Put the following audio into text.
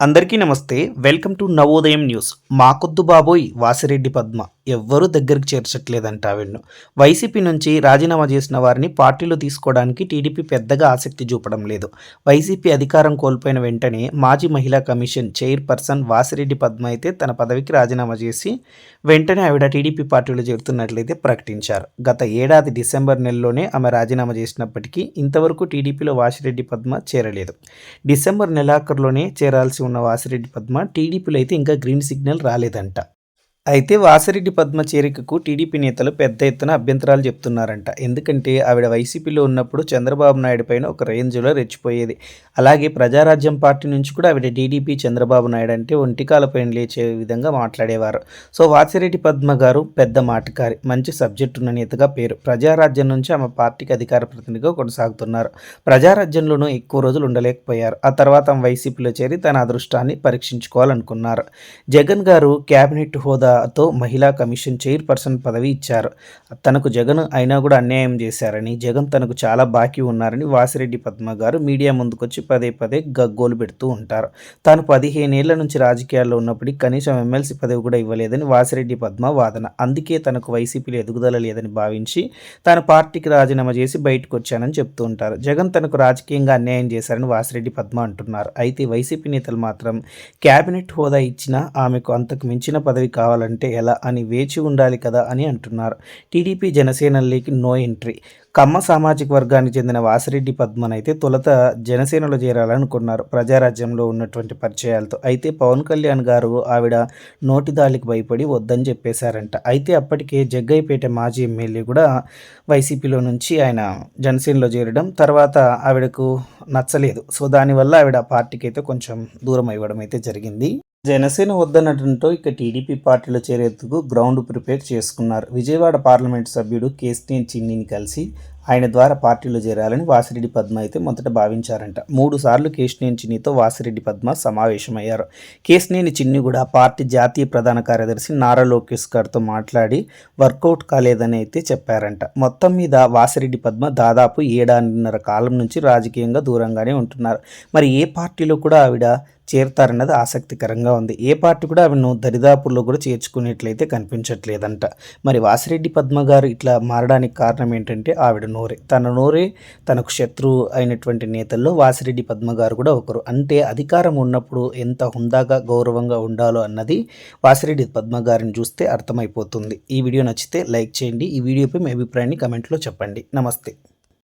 అందరికీ నమస్తే. Welcome to Navodayam news. మాకొద్దు బాబోయ్ వాసిరెడ్డి పద్మ. ఎవ్వరూ దగ్గరికి చేర్చట్లేదంట ఆవిడను. వైసీపీ నుంచి రాజీనామా చేసిన వారిని పార్టీలో తీసుకోవడానికి టీడీపీ పెద్దగా ఆసక్తి చూపడం లేదు. వైసీపీ అధికారం కోల్పోయిన వెంటనే మాజీ మహిళా కమిషన్ చైర్పర్సన్ వాసిరెడ్డి పద్మ అయితే తన పదవికి రాజీనామా చేసి వెంటనే ఆవిడ టీడీపీ పార్టీలో చేరుతున్నట్లయితే ప్రకటించారు. గత ఏడాది డిసెంబర్ నెలలోనే ఆమె రాజీనామా చేసినప్పటికీ ఇంతవరకు టీడీపీలో వాసిరెడ్డి పద్మ చేరలేదు. డిసెంబర్ నెలాఖరులోనే చేరాల్సి ఉన్న వాసిరెడ్డి పద్మ టీడీపీలో అయితే ఇంకా గ్రీన్ సిగ్నల్ రాలేదంట. అయితే వాసిరెడ్డి పద్మ చేరికకు టీడీపీ నేతలు పెద్ద ఎత్తున అభ్యంతరాలు చెప్తున్నారంట. ఎందుకంటే ఆవిడ వైసీపీలో ఉన్నప్పుడు చంద్రబాబు నాయుడు పైన ఒక రేంజ్లో రెచ్చిపోయేది. అలాగే ప్రజారాజ్యం పార్టీ నుంచి కూడా ఆవిడ టీడీపీ చంద్రబాబు నాయుడు అంటే ఒంటికాలపైన లేచే విధంగా మాట్లాడేవారు. సో వాసిరెడ్డి పద్మ గారు పెద్ద మాటకారి మంచి సబ్జెక్ట్ ఉన్న నేతగా పేరు. ప్రజారాజ్యం నుంచి ఆమె పార్టీకి అధికార ప్రతినిధిగా కొనసాగుతున్నారు. ప్రజారాజ్యంలోనూ ఎక్కువ రోజులు ఉండలేకపోయారు. ఆ తర్వాత ఆమె వైసీపీలో చేరి తన అదృష్టాన్ని పరీక్షించుకోవాలనుకున్నారు. జగన్ గారు క్యాబినెట్ హోదా తో మహిళా కమిషన్ చైర్పర్సన్ పదవి ఇచ్చారు. తనకు జగన్ అయినా కూడా అన్యాయం చేశారని జగన్ తనకు చాలా బాకీ ఉన్నారని వాసిరెడ్డి పద్మ గారు మీడియా ముందుకొచ్చి పదే పదే గగ్గోలు పెడుతూ ఉంటారు. తాను పదిహేనేళ్ళ నుంచి రాజకీయాల్లో ఉన్నప్పటికీ కనీసం ఎమ్మెల్సీ పదవి కూడా ఇవ్వలేదని వాసిరెడ్డి పద్మ వాదన. అందుకే తనకు వైసీపీలో ఎదుగుదల లేదని భావించి తాను పార్టీకి రాజీనామా చేసి బయటకు వచ్చానని చెప్తూ ఉంటారు. జగన్ తనకు రాజకీయంగా అన్యాయం చేశారని వాసిరెడ్డి పద్మ అంటున్నారు. అయితే వైసీపీ నేతలు మాత్రం క్యాబినెట్ హోదా ఇచ్చినా ఆమెకు అంతకు మించిన పదవి కావాలని అంటే ఎలా అని వేచి ఉండాలి కదా అని అంటున్నారు. టీడీపీ జనసేనలోకి నో ఎంట్రీ. కమ్మ సామాజిక వర్గానికి చెందిన వాసిరెడ్డి పద్మనైతే అయితే తొలత జనసేనలో చేరాలనుకున్నారు. ప్రజారాజ్యంలో ఉన్నటువంటి పరిచయాలతో. అయితే పవన్ కళ్యాణ్ గారు ఆవిడ నోటి దాలికి భయపడి వద్దని చెప్పేశారంట. అయితే అప్పటికే జగ్గైపేట మాజీ ఎమ్మెల్యే కూడా వైసీపీలో నుంచి ఆయన జనసేనలో చేరడం తర్వాత ఆవిడకు నచ్చలేదు. సో దానివల్ల ఆవిడ పార్టీకి అయితే కొంచెం దూరం ఇవ్వడం అయితే జరిగింది. జనసేన వద్దనటంతో ఇక టీడీపీ పార్టీలో చేరేందుకు గ్రౌండ్ ప్రిపేర్ చేసుకున్నారు. విజయవాడ పార్లమెంట్ సభ్యుడు కేస్టియన్ చిన్నిని కలిసి ఆయన ద్వారా పార్టీలో చేరాలని వాసిరెడ్డి పద్మ అయితే మొదట భావించారంట. మూడు సార్లు కేశినేని చిన్నితో వాసిరెడ్డి పద్మ సమావేశమయ్యారు. కేశినేని చిన్ని కూడా పార్టీ జాతీయ ప్రధాన కార్యదర్శి నారా లోకేష్ గారితో మాట్లాడి వర్కౌట్ కాలేదని అయితే చెప్పారంట. మొత్తం మీద వాసిరెడ్డి పద్మ దాదాపు ఏడాదిన్నర కాలం నుంచి రాజకీయంగా దూరంగానే ఉంటున్నారు. మరి ఏ పార్టీలో కూడా ఆవిడ చేరుతారన్నది ఆసక్తికరంగా ఉంది. ఏ పార్టీ కూడా ఆమెను దరిదాపుల్లో కూడా చేర్చుకునేట్లయితే కనిపించట్లేదంట. మరి వాసిరెడ్డి పద్మ గారు ఇట్లా మారడానికి కారణం ఏంటంటే ఆవిడ నోరే. తన నోరే తనకు శత్రువు అయినటువంటి నేతల్లో వాసిరెడ్డి పద్మ గారు కూడా ఒకరు. అంటే అధికారం ఉన్నప్పుడు ఎంత హుందాగా గౌరవంగా ఉండాలో అన్నది వాసిరెడ్డి పద్మ గారిని చూస్తే అర్థమైపోతుంది. ఈ వీడియో నచ్చితే లైక్ చేయండి. ఈ వీడియోపై మీ అభిప్రాయాన్ని కమెంట్లో చెప్పండి. నమస్తే.